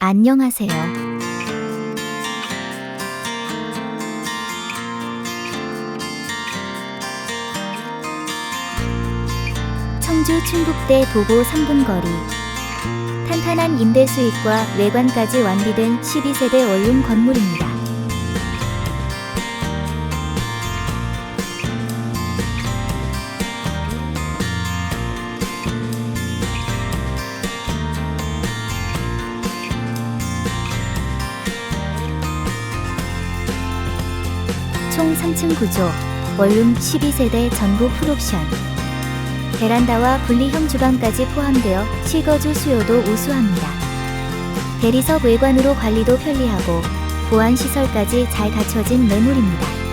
안녕하세요. 청주 충북대 도보 3분 거리. 탄탄한 임대 수익과 외관까지 완비된 12세대 원룸 건물입니다. 총 3층 구조, 원룸 12세대 전부 풀옵션. 베란다와 분리형 주방까지 포함되어 실거주 수요도 우수합니다. 대리석 외관으로 관리도 편리하고 보안 시설까지 잘 갖춰진 매물입니다.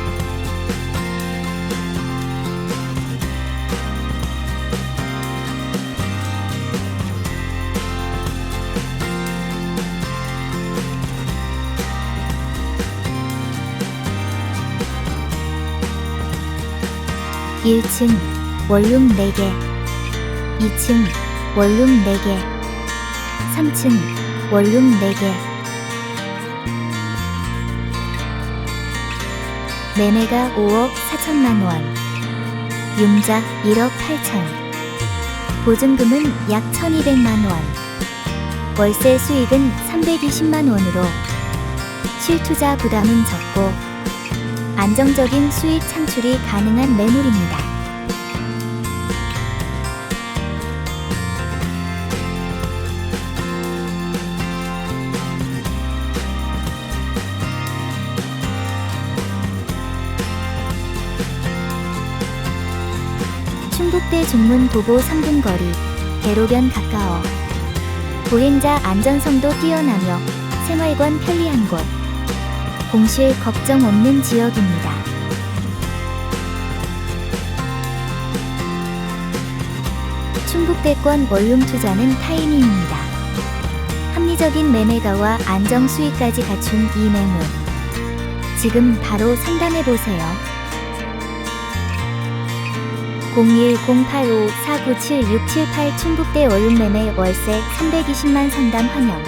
일층 원룸 4개. 2층 원룸 4개. 3층 원룸 4개. 매매가 5억 4천만 원. 융자 1억 8천. 보증금은 약 1200만 원. 월세 수익은 320만 원으로. 실투자 부담은 적고 안정적인 수익 창출이 가능한 매물입니다. 충북대 중문 도보 3분 거리, 대로변 가까워. 보행자 안전성도 뛰어나며 생활관 편리한 곳. 공실 걱정 없는 지역입니다. 충북대권 원룸 투자는 타이밍입니다. 합리적인 매매가와 안정 수익까지 갖춘 이 매물. 지금 바로 상담해 보세요. 01-085-497-678 충북대 원룸 매매 월세 320만 상담 환영.